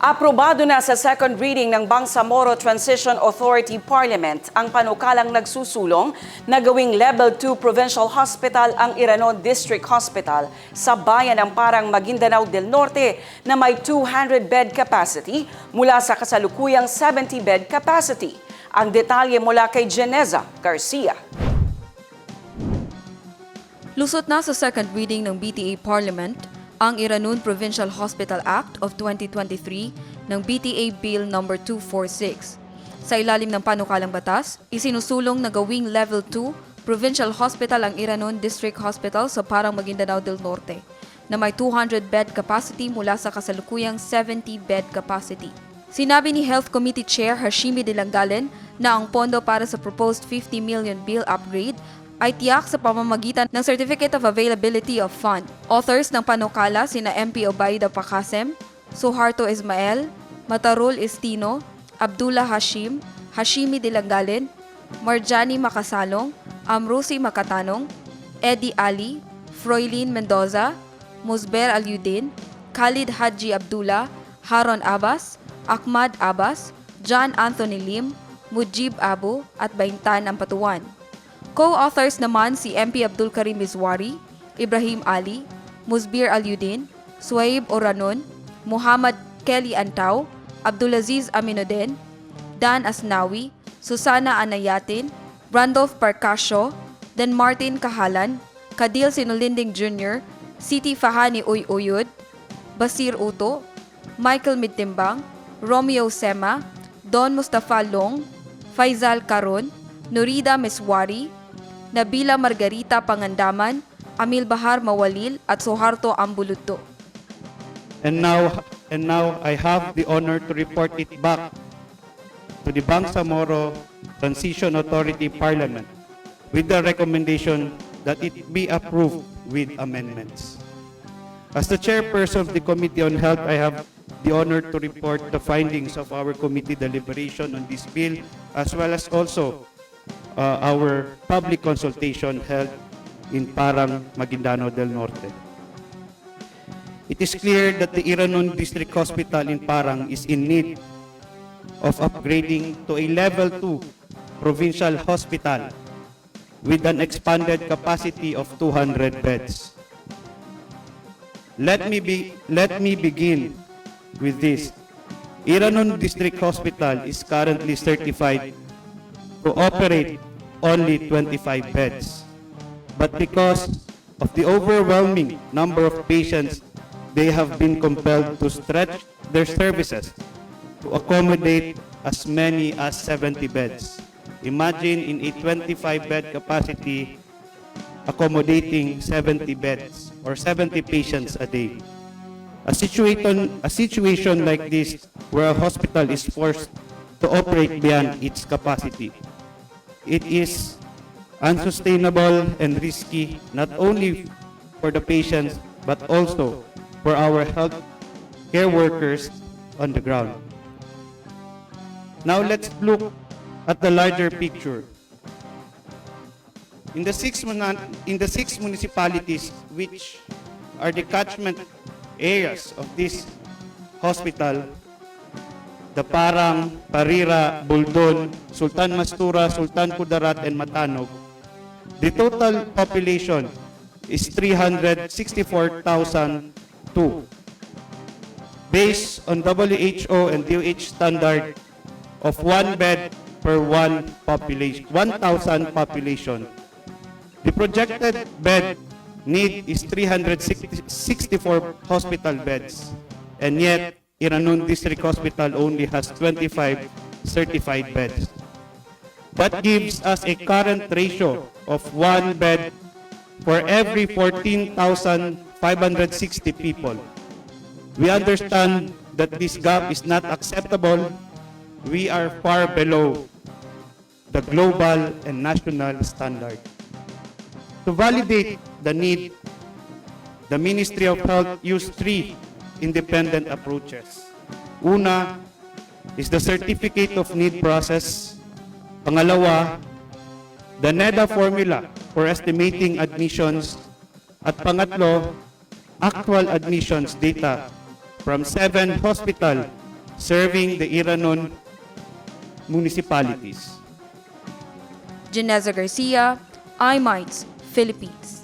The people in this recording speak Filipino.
Aprobado na sa second reading ng Bangsamoro Transition Authority Parliament ang panukalang nagsusulong na gawing Level 2 Provincial Hospital ang Iranon District Hospital sa bayan ng Parang Maguindanao del Norte na may 200-bed capacity mula sa kasalukuyang 70-bed capacity. Ang detalye mula kay Geneza Garcia. Lusot na sa second reading ng BTA Parliament ang Iranon Provincial Hospital Act of 2023 ng BTA Bill No. 246. Sa ilalim ng panukalang batas, isinusulong na gawing Level 2 Provincial Hospital ang Iranon District Hospital sa Parang Maguindanao del Norte na may 200-bed capacity mula sa kasalukuyang 70-bed capacity. Sinabi ni Health Committee Chair Hashimi Dilangalen na ang pondo para sa proposed 50 million bill upgrade ay tiyak sa pamamagitan ng Certificate of Availability of Fund. Authors ng panukala sina MP Obaida Pakasem, Suharto Ismael, Matarul Estino, Abdullah Hashim, Hashimi Dilangalen, Marjani Makasalong, Amrusi Makatanong, Eddie Ali, Froilin Mendoza, Musber Alyudin, Khalid Haji Abdullah, Haron Abbas, Ahmad Abbas, John Anthony Lim, Mujib Abu at Baintan Ampatuan. Co-authors naman si MP Abdul Karim Mizwari, Ibrahim Ali, Musbir Alyudin, Suaib Oranon, Muhammad Kelly Antaw, Abdulaziz Aminuddin, Dan Asnawi, Susana Anayatin, Randolph Parcasio, Dan Martin Kahalan, Kadil Sinulinding Jr., Siti Fahani Uyuyud, Basir Uto, Michael Midtimbang, Romeo Sema, Don Mustafa Long, Faisal Karon, Nurida Meswari, Nabila Margarita Pangandaman, Amil Bahar Mawalil at Soharto Ambuluto. And now, and now I have the honor to report it back to the Bangsamoro Transition Authority Parliament with the recommendation that it be approved with amendments. As the chairperson of the Committee on Health, I have the honor to report the findings of our committee deliberation on this bill as well as also uh, our public consultation held in Parang, Maguindano del Norte. It is clear that the Iranon District Hospital in Parang is in need of upgrading to a level 2 provincial hospital with an expanded capacity of 200 beds. Let me be let me begin with this. Iranon District Hospital is currently certified to operate only 25 beds. But because of the overwhelming number of patients, they have been compelled to stretch their services to accommodate as many as 70 beds. Imagine in a 25-bed capacity, accommodating 70 beds or 70 patients a day. A situation, a situation like this where a hospital is forced to operate beyond its capacity. It is unsustainable and risky not only for the patients but also for our health care workers on the ground. Now let's look at the larger picture. In the six in the six municipalities which are the catchment areas of this hospital, the Parang, Parira, Buldon, Sultan Mastura, Sultan Kudarat, and Matanog, the total population is 364,002. Based on WHO and DOH standard of one bed per one population, 1,000 population, the projected bed need is 364 hospital beds. And yet, Iranon District Hospital only has 25 certified beds. That gives us a current ratio of one bed for every 14,560 people. We understand that this gap is not acceptable. We are far below the global and national standard. To validate the need, the Ministry of Health used three independent approaches. Una is the Certificate of Need process. Pangalawa, the NEDA formula for estimating admissions. At pangatlo, actual admissions data from seven hospital serving the Iranon municipalities. Janeza Garcia, iMinds, Philippines.